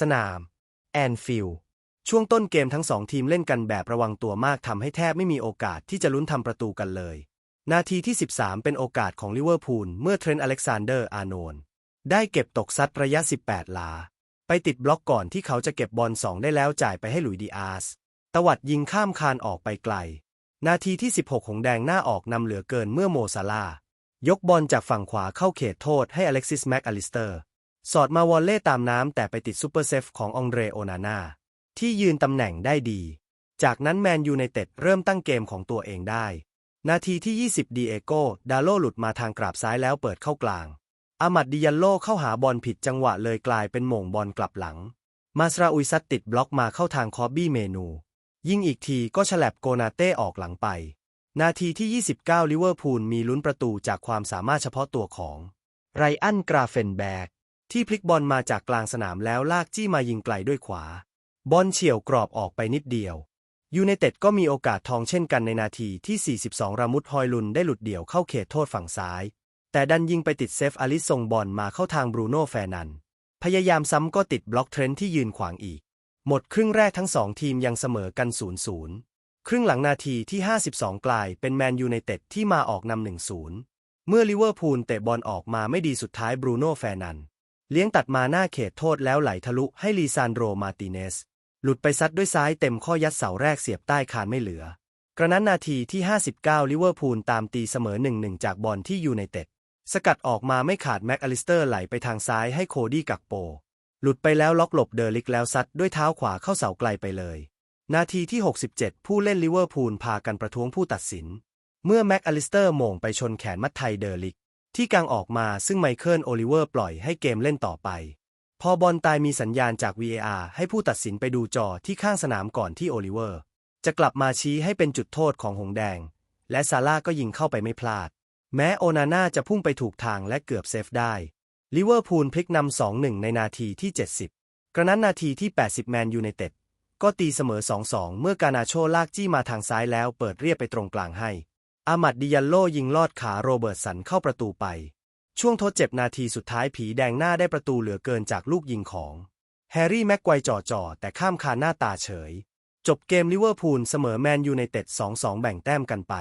สนาม แอนฟิลด์ช่วงต้นเกมทั้งสองทีมเล่นกันแบบระวังตัวมากทำให้แทบไม่มีโอกาสที่จะลุ้นทำประตูกันเลย นาทีที่ 13 เป็นโอกาสของลิเวอร์พูลเมื่อเทรนต์อเล็กซานเดอร์อาร์โนนได้เก็บตกซัดระยะ 18หลา ไปติดบล็อกก่อนที่เขาจะเก็บบอลสองได้แล้วจ่ายไปให้หลุยดีอาสตวัดยิงข้ามคานออกไปไกล นาทีที่ 16 ของแดงหน้าออกนำเหลือเกินเมื่อโมซาลา ยกบอลจากฝั่งขวาเข้าเขตโทษให้อเล็กซิสแม็กอลิสเตอร์ สอดมาวอลเล่ตามน้ำแต่ไปติดซูเปอร์เซฟขององเรโอนาน่าที่ยืนตำแหน่งได้ดี จากนั้นแมนยูไนเต็ดเริ่มตั้งเกมของตัวเองได้ นาทีที่ 20 ดีเอโกดาโลหลุดมาทางกราบซ้ายแล้วเปิดเข้ากลาง อามัดดิยันโลเข้าหาบอลผิดจังหวะเลยกลายเป็นหม่งบอลกลับหลัง มาสราอุยซัตติดบล็อกมาเข้าทางคอบบี้เมนู ยิ่งอีกทีก็ฉลับโกนาเต้ออกหลังไป นาทีที่ 29 ลิเวอร์พูลมีลุ้นประตูจากความสามารถเฉพาะตัวของไรอันกราเฟนแบก ที่พลิกบอลมาจากกลางสนามแล้วลากจี้มายิงไกลด้วยขวา บอลเฉี่ยวกรอบออกไปนิดเดียว ยูไนเต็ดก็มีโอกาสทองเช่นกันในนาทีที่ 42 รามุดฮอยลุนได้หลุดเดี่ยวเข้าเขตโทษฝั่งซ้าย แต่ดันยิงไปติดเซฟอาลิสส่งบอลมาเข้าทางบรูโน่แฟนัน พยายามซ้ำก็ติดบล็อกเทรนที่ยืนขวางอีก หมดครึ่งแรกทั้งสองทีมยังเสมอกัน 0-0 ครึ่งหลังนาทีที่ 52 กลายเป็นแมนยูไนเต็ดที่มาออกนำ1-0 เมื่อลิเวอร์พูลเตะบอลออกมาไม่ดีสุดท้ายบรูโน่แฟนัน เลี้ยงตัดมาหน้าเขตโทษแล้วไหลทะลุให้ลีซานโดรมาติเนส หลุดไปซัดด้วยซ้ายเต็มข้อยัดเสาแรกเสียบใต้คานไม่เหลือ กระนั้นนาทีที่ 59 ลิเวอร์พูลตามตีเสมอ 1-1 จากบอลที่ยูไนเต็ด สกัดออกมาไม่ขาดแม็กอลิสเตอร์ไหลไปทางซ้ายให้โคดี้กักโป หลุดไปแล้วล็อกหลบเดอลิกแล้วซัดด้วยเท้าขวาเข้าเสาไกลไปเลย นาทีที่ 67 ผู้เล่นลิเวอร์พูลพากันประท้วงผู้ตัดสิน เมื่อแม็กอลิสเตอร์โมงไปชนแขนมัดไทยเดอลิก ที่กางออกมาซึ่งไมเคิลโอลิเวอร์ปล่อยให้เกมเล่นต่อไป พอบอลตายมีสัญญาณจาก VAR ให้ผู้ตัดสินไปดูจอที่ข้างสนามก่อนที่โอลิเวอร์ จะกลับมาชี้ให้เป็นจุดโทษของหงแดง และซาร่าก็ยิงเข้าไปไม่พลาด แม้โอนาน่าจะพุ่งไปถูกทางและเกือบเซฟได้ลิเวอร์พูลพลิกนำ 2-1 ในนาทีที่ 70 กระนั้นนาทีที่ 80 แมนยูไนเต็ดก็ตีเสมอ 2-2 เมื่อกานาโชลากจี้มาทางซ้ายแล้วเปิดเรียบไปตรงกลางให้ อามัดดิยันโลยิงลอดขาโรเบิร์ตสันเข้าประตูไป ช่วงทดเจ็บนาทีสุดท้ายผีแดงหน้าได้ประตูเหลือเกินจากลูกยิงของ แฮร์รี่แม็กไกวจ่อๆ แต่ข้ามคานหน้าตาเฉย จบเกมลิเวอร์พูลเสมอแมนยูในเต็ด 2-2 แบ่งแต้มกันไป